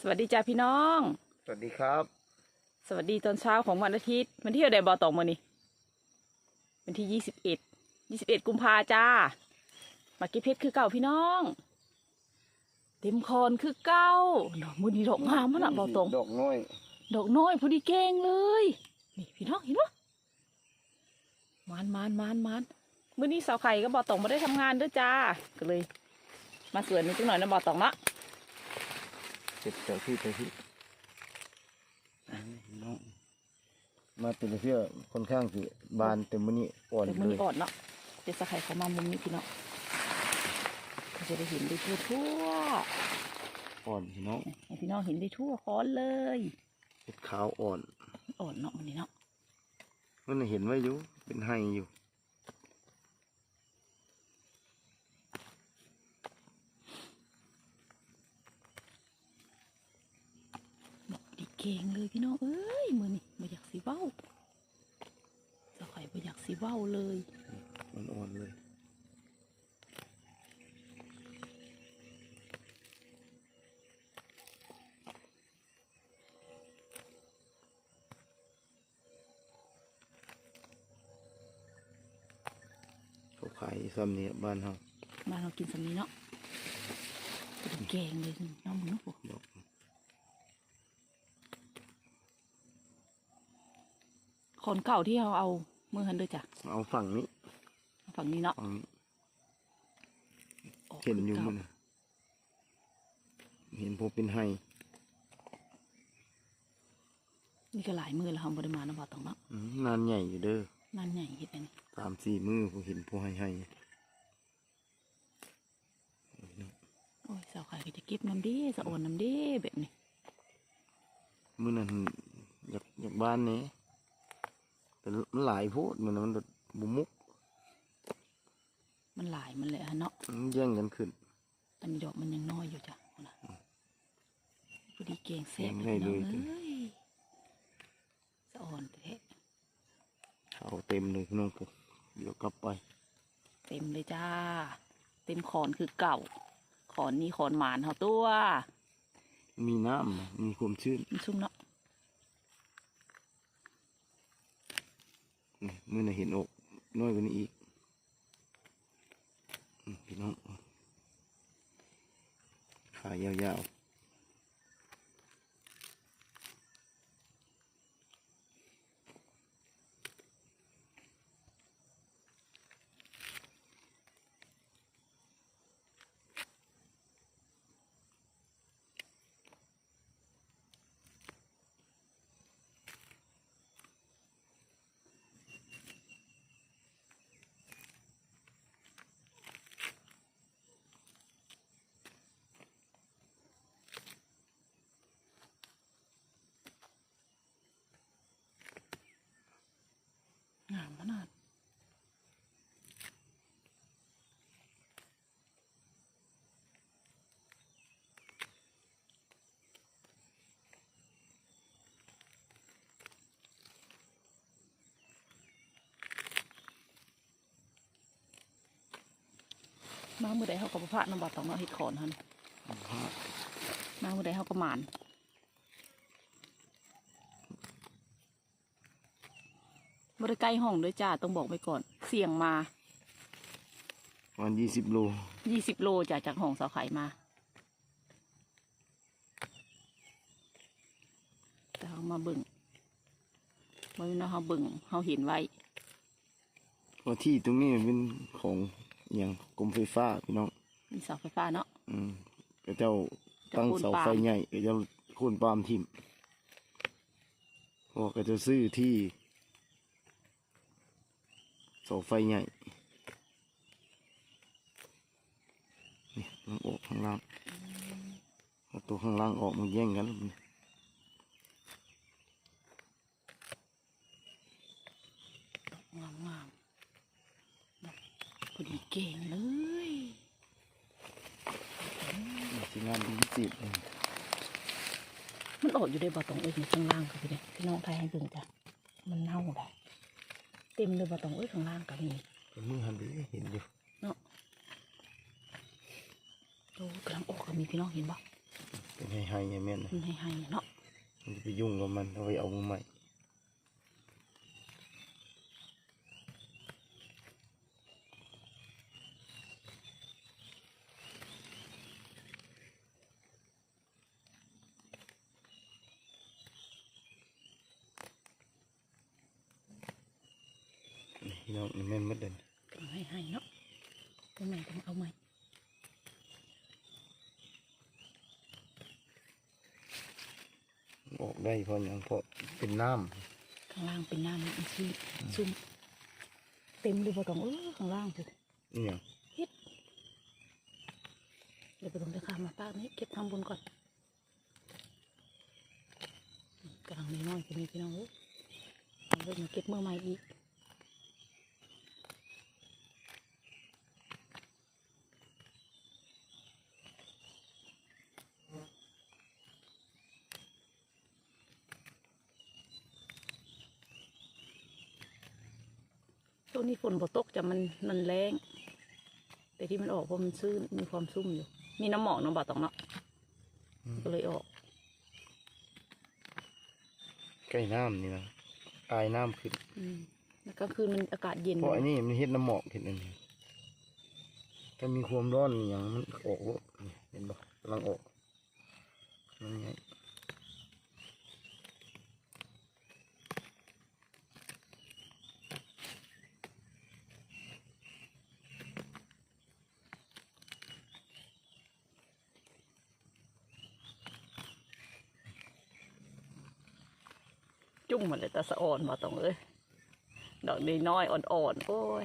สวัสดีจ้าพี่น้อง สวัสดีครับ สวัสดีตอนเช้าของวันอาทิตย์วันที่เท่าใดบอตองมานี่วันที่ยี่สิบเอ็ดยี่สิบเอ็ดกุมภาจ้ามาเก็บเพชรคือเก่าพี่น้อง เต็มคอนคือเก้าดอกมือดีดอกงามมันอะบอตองดอกน้อย ดอกน้อยพอดีเก่งเลย นี่พี่น้องเห็นปะมานมานมานมานมื่อนี้สาวไข่ก็บอตองมาได้ทำงานด้วยจ้าก็เลย มาสวนนิดหน่อยนะบอตองเนาะ เจ็บแต่ที่แต่ที่น้องมาเป็นเพื่อค่อนข้างสิบานเต็มมือนี้อ่อนเดี๋ยวมือเลนี้ยอ่อนเนาะเดี๋ยวสาวไข่เขามามุมนี้พี่น้องก็จะได้เห็นได้ทั่วทั่วอ่อนพี่น้องๆให้พี่น้องเห็นได้ทั่วค้อนเลย เห็ดขาวอ่อน อ่อนเนาะมันนี้เนาะมันนะเห็นไว้อยู่ เป็นไห้อยู่ ดอกดี เก่งเลยพี่น้องเอ้ยมือนี่ไม่อยากสีเว้าสาวไข่ไม่อยากสีเว้าเลยมันอ่อนเลยเขาขายซ้ำเนี่ยบ้านเรามาเรากินสำนี้เนาะเป็นแกงเลยน้องมึงเนาะ ดอก คนเก่าที่เราเอามือหันด้วยจ้ะเอาฝั่งนี้เอาฝั่งนี้เนาะฝั่งนี้ออกเห็นอยู่คืมัก่านน่ะเห็นผมเป็นไห้นี่ก็หลายมือแล้วเราบริมาณนะบ่าวตองเนาะอืมนานใหญ่อยู่เด้อนั่นใหญ่เห็ดอันนี้สามสี่มือผมเห็นผู้ให้ให้โอ้ยสาวไข่ก็จะเก็บน้ำดีสะโอนน้ำดีแบบนี้มือนั้นอยากอยากบ้านนี้ แต่มันหลายโพดมันนะมันแบบบุมุก มันหลายมันเลยอะเนาะมันแย่งกันขึ้นอันนี้ดอกมันยังน้อยอยู่จ้ะเอานะพอดีเก่งแซ่บได้พี่น้องเลยเอ้ยสะโอนแท้เอาเต็มเลยพี่น้องผมเดี๋ยวกลับไป เต็มเลยจ้า เต็มขอนคือเก่า ขอนนี้ขอนหมานเขาตัว มีน้ำนะมีความชื้นมันชุ่มเนาะ มือน่ะเห็นอกน้อยกว่านี้อีกพี่น้องขายาวๆ มาเมื่อใดเขาก็บ่พลาดน้ำบาดตองเนาะเฮ็ดขอนหันมาเมื่อใดเขาก็หมานบริใกล้ห้องด้วยจ้าต้องบอกไปก่อน เสี่ยงมาวันยี่สิบโลยี่สิบโลจ้ะจากห้องเสาไข่มา แต่เขามาเบิ่งไว้นะเขาเบิ่งเขาเห็นไว้เพราะที่ตรงนี้มันเป็นของ อหย่างกรมไฟฟ้าพี่น้อง มีเสาไฟฟ้าเนาะ อืมก็เจ้าตั้งจะโค่นเสาปาล์มไฟใหญ่ก็จะโค่นปาล์มทิ่มพอก็จะซื้อที่เสาไฟใหญ่นี่ต้องออกข้างล่างเอาตัวข้างล่างออกมันแย่งกันงามงามๆแบบ พอดีเก่งเลยที่งานดีสิบมันออกอยู่ได้บ่ตองเอ้ยข้างล่างก็พี่เด้พี่น้องไทยให้เบิ่งจ้ะมันเน่าได้เต็มเลยบ่ตองเอ้ยข้างล่างก็มีมือหันดีเห็นอยู่เนาะโอ้กำลังออกก็มีพี่น้องเห็นบ่เป็นให้ให้แม่นนะมันให้ให้เนาะมันจะไปยุ่งกับมันเอาไปเอามือใหม่ พี่น้องนี่แม่นหมดเด่นต้องให้ให้เนาะตัวใหม่ต้องเอาใหม่ออกได้เพราะอย่างเพราะเป็นน้ข้างล่างเป็นน้ำมันซุ่มซุ่มเต็มเลยบ่ต้องเออข้างล่างสิำนี่อย่างเดี๋ยวไปตรงไปข้ามมาปากนี้เก็บทำบุญก่อนกำลังน้อยๆจะมีพี่น้องเอ้ยเอาเริ่มมาเก็บเมื่อใหม่อีก ช่วงนี้ฝนบ่ตกจะมันมันแรงแต่ที่มันออกเพราะมันซื่นมีความซุ่มอยู่ มีน้ำหมอกน้ำบาตองเนาะก็เลยออก ใกล้น้ำนี่นะอายน้ำขึ้นอืมแล้วกลางคืนมันอากาศเย็นเพราะอันนี้มันเฮ็ดน้ำหมอกเห็นอันนี้ถ้ามีความร้อนอหย่างมันออกแล้วนี่เห็นปะกำลังออกนั่นไง จุ่มมันเลยตาสะอ่อนมาตรงเลยดอกนี้น้อยอ่อนๆโอ้ย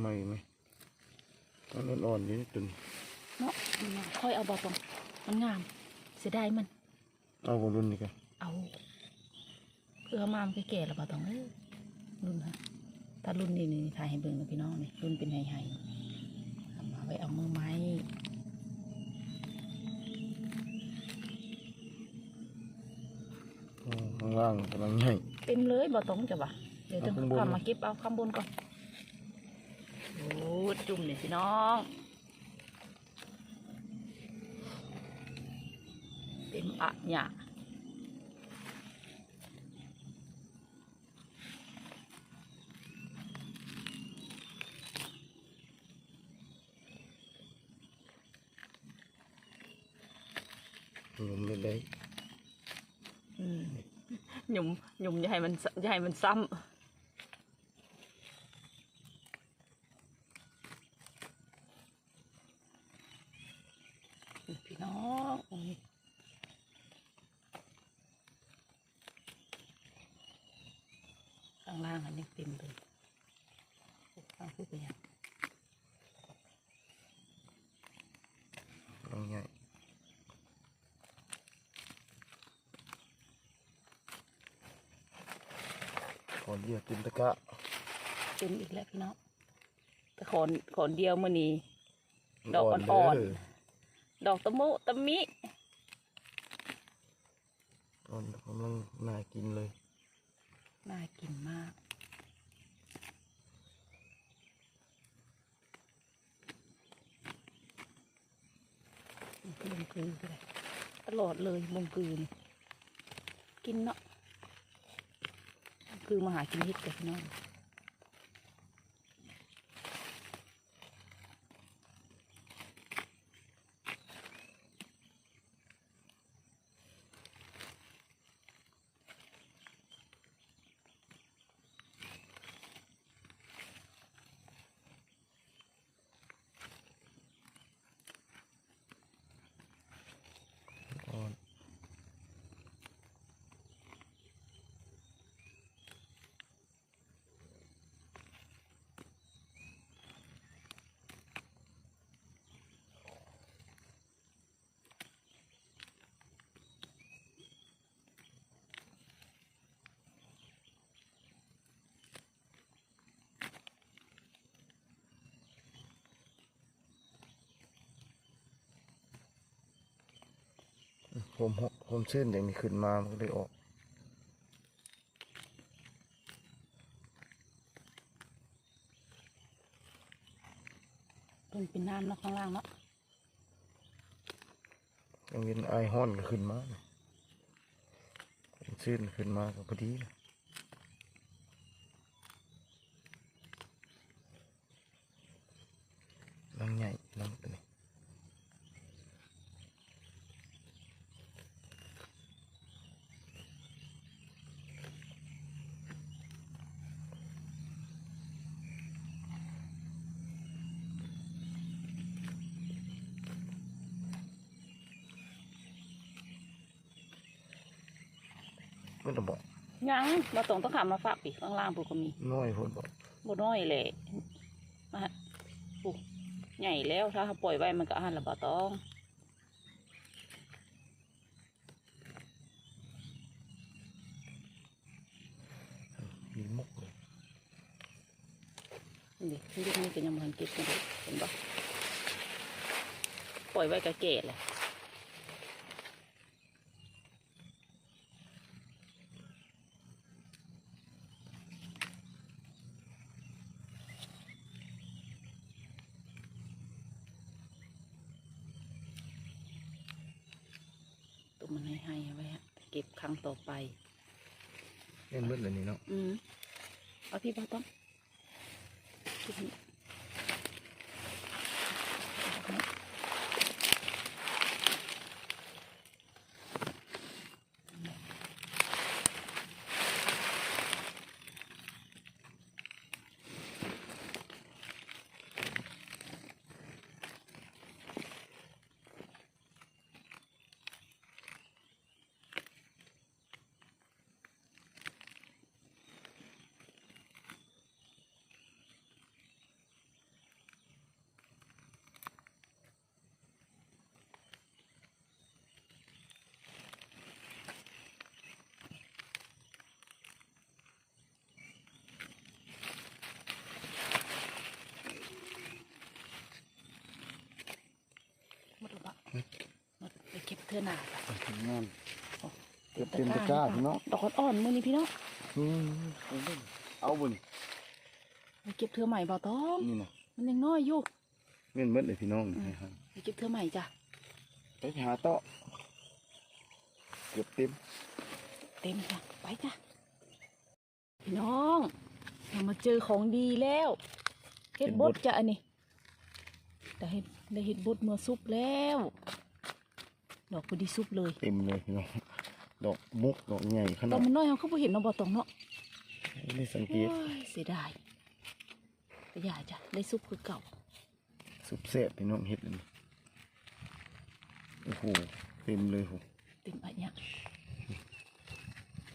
ใหม่ไหมอันอ่อนๆนี่จนเนาะมันงามค่อยเอาบาตองมันงาม เสียดายมัน เอาบรุ่นนี่กันเอาเพื่อมามันก็แก่แล้วบาตองเอ้ยรุ่นฮะถ้ารุ่นนี้นี่ถ่ายให้เบิ่งนะพี่น้องนี่รุ่นเป็นไฮไฮเอามาไว้เอามือไม้อ๋อข้างล่างกำลังใหญ่เต็มเลยบ่ต้องจะวะเดี๋ยวจะเอาข้างบนทำมาเก็บเอาข้างบนก่อนโอ้ จุ่มเนี่ยพี่น้อง เต็มอะเนี่ยหนุ่มเลยได้อืมหยุ่มหยุ่มอย่าให้มันอย่าให้มันซ้ำพี่น้องข้างล่างอันนี้เต็มเลยข้างพูดไปยัง กำลังใหญ่ ขอเดียวติมตะกะเต็มอีกแล้วพี่น้องแต่ขอนขอนเดียวมื่อนี้ดอกอ่อนเด้ดอกตะโมตะมิอ่อนกำลังน่ากินเลย น่ากินมากบงกือก็ได้ตลอดเลยบงกือนี่กินเนาะ คือมาหากินเห็ดกับพี่น้อง ผมผมเส้นอย่างนี้ขึ้นมามันก็เลยออกมันเป็นน้ำเนาะข้างล่างเนาะยังเป็นไอห้อนก็ขึ้นมาเนี่ยผมเส้นขึ้นมาก็พอดีนะลังใหญ่ลังตัวนี้ ไม่ต้องบอกยังเราต้องต้องขามมาฝากปีกข้างล่างปูก็มีน้อยคนบอกบน้อยเลยมาปูใหญ่แล้วถ้าเราปล่อยไว้มันก็อาหารระบาต้องมีมุกเลยนี่ที่ลูกนี่ก็ยังมันเก็บกันอยู่เห็นปะปล่อยไว้ก็เกศเลยตัวมันให้ให้ๆเอาไว้ฮะเก็บครั้ง ต่อไปเล่นมืดเลยนี่เนาะ อืมเอาพี่ป้าต้องคิดนี่หมดแล้วปะหมดไป เก็บเทือหนาปะทำงานเก็บเต็มตะกร้าพี่เนาะดอกอ่อนๆมือนี้พี่เนาะอืมเอาบุญไปเก็บเทือใหม่บ่ต้องนี่นะมันยังน้อยอยู่เล่นมืดเลยพี่น้องนะครับไปเก็บเทือใหม่จ้ะไปหาโต๊ะเก็บเต็ม เต็มจ้ะไปจ้ะพี่น้องเรามาเจอของดีแล้วเฮ็ดบดจ้ะอันนี้ได้เฮ็ดได้เฮ็ดบดเมื่อซุปแล้ว ดอกพอดีซุปเลยเต็มเลยพี่น้องดอกมุกดอกใหญ่ขตนาอนดมันน้อยเขาก็บ่เห็นเนาะบ่ตองเนาะไม่สังเกโอ้ตยเสียดายแต่อย่าจ้ะได้ซุปคือเก่าสุบเสบพี่น้องเฮ็ดอันนี้โอ้โหเต็มเลยโหเต็มอันเนี้ย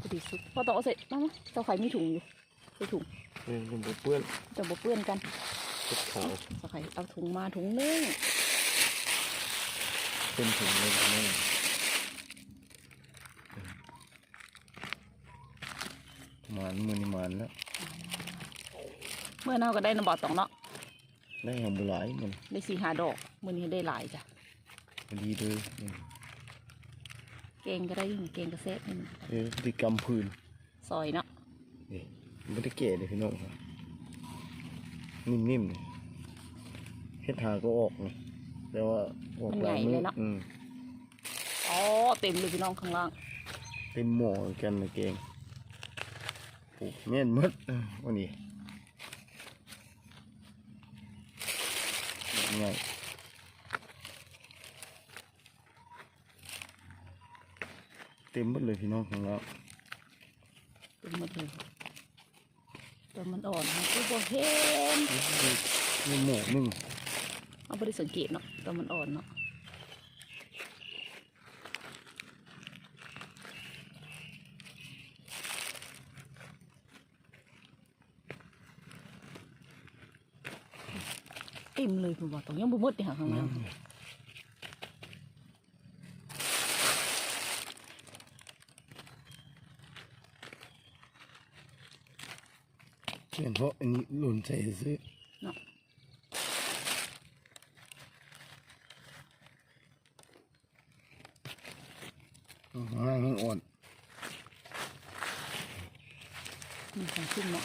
พอดีซุปพอตองเอาเสร็จมามาเจ้าไข่มีถุงอยู่ใส่ถุงเออมันบ่เปื้อนจะบ่เปื้อนกันเช็ดขาวเจ้าไข่เอาถุงมาถุงนึง เต็มถุงเลยพี่น้องหมานมือนี่หมานแล้วเมื่อเน่าก็ได้น้ำบอตองเนาะได้แหงบุหลายมันได้สี่หาดอกมื่อนี้ได้หลายจ้ะพอดีเลยนี่เกงก็ได้อยู่เกงก็เซฟนี่เออพฤติกรรมพื้นซอยเนาะนี่ไม่ได้เก๋เลยพี่น้องครับนิ่มๆเลยเฮ็ดหาก็ออกนะ แต่ว่าออกหลายมืออืมอ๋อเต็มเลยพี่น้องข้างล่างเต็มหม้อกันนะเกงโอ้แม่นหมดเออวันนี้ง่ายเต็มหมดเลยพี่น้องของเรา เต็มหมดเลยแต่มันอ่อนนะกูบ่เห็น มีหมูหนึ่ง เอาบ่ได้สังเกตเนาะแต่มันอ่อนเนาะเต็มเลยผมบอกตรงยังบ่หมดเลยค่ะข้างล่างเขียนเพราะอันนี้หล่นใจซื้อเนาะ ข้างล่งอ่อนนี่ของขึ้นเนาะ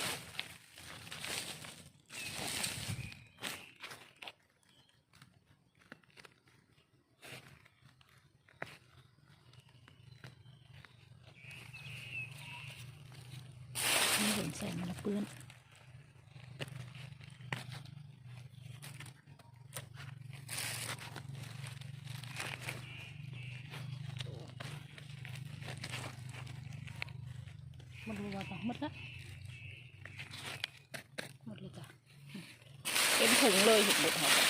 ไม่เห็นแสงมันเปื้อน มดละหมดเลยจ้ะเอ็นถึงเลยเห็ดบดเขาจ้ะ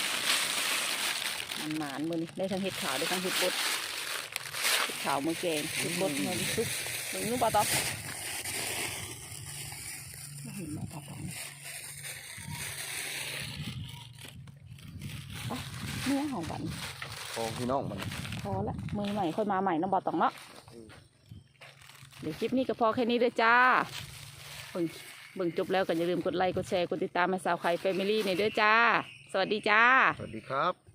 มันหมานมือนี่ได้ทั้งเห็ดขาวได้ทั้งเห็ดบดเห็ดขาวมือแกงเห็ดบดมือซุปมึงนู้ปลาตองไม่เห็นปลาตองอะเนื้อของบันของพี่น้องมันพอละมือใหม่ค่อยมาใหม่น้องบอตองเนาะเดี๋ยวคลิปนี้ก็พอแค่นี้เลยจ้า เบิ่งเบิ่งจบแล้วก็อย่าลืมกดไลค์กดแชร์กดติดตามมาสาวไข่แฟมิลี่ในเด้อจ้า สวัสดีจ้า สวัสดีครับ